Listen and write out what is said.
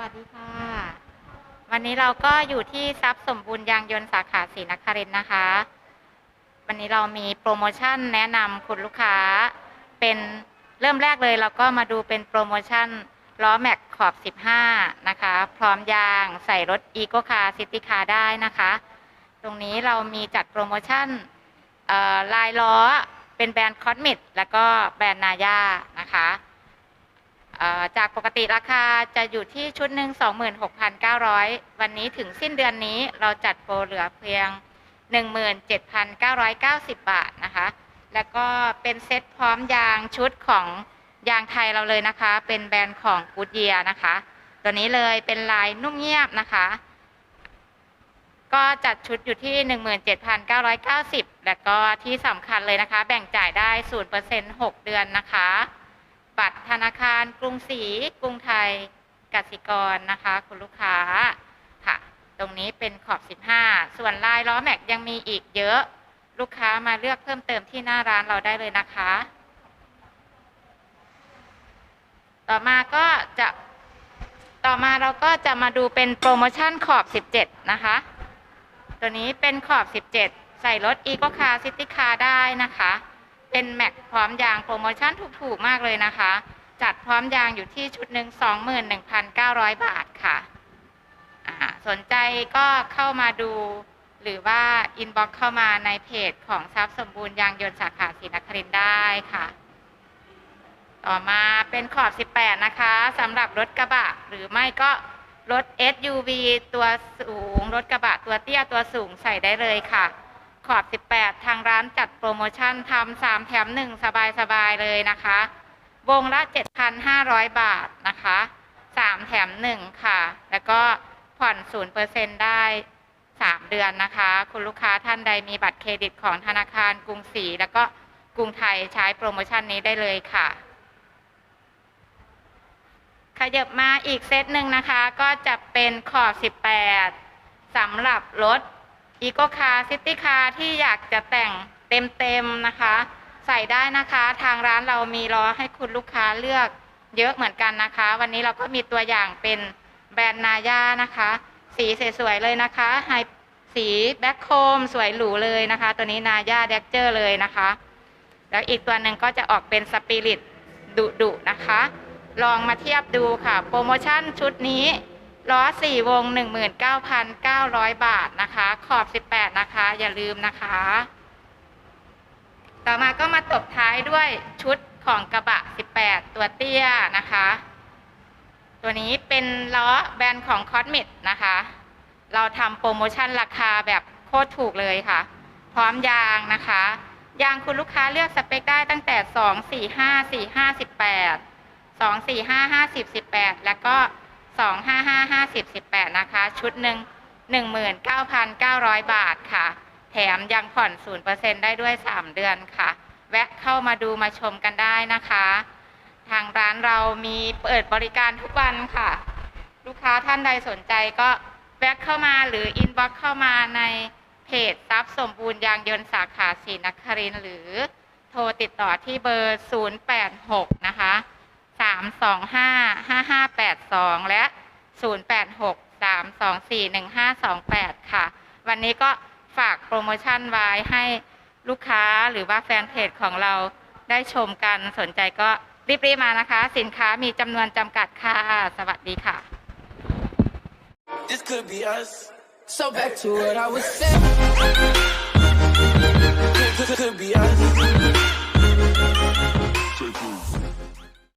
วัสดีค่ะ วันนี้เราก็อยู่ที่ทรัพย์สมบูรณ์ยางยนต์สาขาศรีนครินทร์นะคะ วันนี้เรามีโปรโมชั่นแนะนำคุณลูกค้า เป็นเริ่มแรกเลยเราก็มาดูเป็นโปรโมชั่นล้อแม็กขอบ 15 นะคะ พร้อมยางใส่รถอีโ c คาร์ซิตี้คาร์ได้นะคะ ตรงนี้เรามีจัดโปรโมชั่นลายล้อเป็นแบรนด์คอ s มิดแล้วก็แบรนด์นาย่านะคะ จากปกติราคาจะอยู่ที่ชุดหนึ่ง26,900 วันนี้ถึงสิ้นเดือนนี้เราจัดโปรเหลือเพียง 17,990 บาทนะคะ แล้วก็เป็นเซ็ตพร้อมยางชุดของยางไทยเราเลยนะคะ เป็นแบรนด์ของกูดเยียนะคะ ตัวนี้เลยเป็นลายนุ่มเงียบนะคะ ก็จัดชุดอยู่ที่ 17,990 แล้วก็ที่สำคัญเลยนะคะ แบ่งจ่ายได้ 0% 6 เดือนนะคะ บัตรธนาคารกรุงศรีกรุงไทยกสิกรนะคะ คุณลูกค้าค่ะ ตรงนี้เป็นขอบ 15 ส่วนลายล้อแม็กยังมีอีกเยอะลูกค้ามาเลือกเพิ่มเติมที่หน้าร้านเราได้เลยนะคะ ต่อมาก็จะต่อมาเราก็จะมาดูเป็นโปรโมชั่นขอบ 17 นะคะ ตัวนี้เป็นขอบ 17 ใส่รถ e c o Car City Car ได้นะคะ เป็นแม็กพร้อมยางโปรโมชั่นถูกๆมากเลยนะคะ จัดพร้อมยางอยู่ที่ชุดหนึ่ง21,900 บาทค่ะสนใจก็เข้ามาดู หรือว่าอินบ็อกเข้ามาในเพจของทรัพย์สมบูรณ์ยางยนต์สาขาศรีนครินได้ค่ะ ต่อมาเป็นขอบ 18 นะคะสำหรับรถกระบะ หรือไม่ก็รถ SUV ตัวสูง รถกระบะตัวเตี้ยตัวสูงใส่ได้เลยค่ะ ขอบ 18 ทางร้านจัดโปรโมชั่นทำ3แถม1สบายๆเลยนะคะ วงละ 7,500 บาทนะคะ3แถม1ค่ะ แล้วก็ผ่อน0%ได้3เดือนนะคะ คุณลูกค้าท่านใดมีบัตรเครดิตของธนาคารกรุงศรีแล้วก็กรุงไทยใช้โปรโมชั่นนี้ได้เลยค่ะ ขยับมาอีกเซตหนึ่งนะคะ ก็จะเป็นขอบ 18สำหรับรถ e c o Car City Car ที่อยากจะแต่งเต็มๆนะคะ ใส่ได้นะคะ ทางร้านเรามีล้อให้คุณลูกค้าเลือกเยอะเหมือนกันนะคะ วันนี้เราก็มีตัวอย่างเป็นแบรนด์นาย่านะคะ สีสวยๆเลยนะคะไฮสีแบ็คโคมสวยหรูเลยนะคะ ตัวนี้นาย่าเด็กเจอร์เลยนะคะ แล้วอีกตัวหนึ่งก็จะออกเป็นสปิริตดุๆนะคะ ลองมาเทียบดูค่ะ โปรโมชั่นชุดนี้ ล้อ4วง 19,900 บาทนะคะ ขอบ 18 นะคะ อย่าลืมนะคะ ต่อมาก็มาตบท้ายด้วยชุดของกระบะ 18 ตัวเตี้ยนะคะ ตัวนี้เป็นล้อแบรนด์ของคอ s มิดนะคะ เราทำโปรโมชั่นราคาแบบโคตรถูกเลยค่ะ พร้อมยางนะคะ ยางคุณลูกค้าเลือกสเปคได้ตั้งแต่ 2 4 5 4 5 18 2 4 5 5 10 18 แล้วก็2 5 5 5 10 18นะคะ ชุดหนึ่ง19,900บาทค่ะ แถมยังผ่อน0%ได้ด้วย3เดือนค่ะ แวะเข้ามาดูมาชมกันได้นะคะ ทางร้านเรามีเปิดบริการทุกวันค่ะ ลูกค้าท่านใดสนใจก็แวะเข้ามาหรืออินบ็อกเข้ามาในเพจทรัพย์สมบูรณ์ยางยนต์สาขาศรีนครินหรือโทรติดต่อที่เบอร์ 086 นะคะ 325 082 และ 0863241528 ค่ะ วันนี้ก็ฝากโปรโมชั่นไว้ให้ลูกค้าหรือว่าแฟนเพจของเราได้ชมกันสนใจก็รีบๆมานะคะ สินค้ามีจำนวนจำกัดค่ะ สวัสดีค่ะ This could be us So back to what I was saying could, could, could be us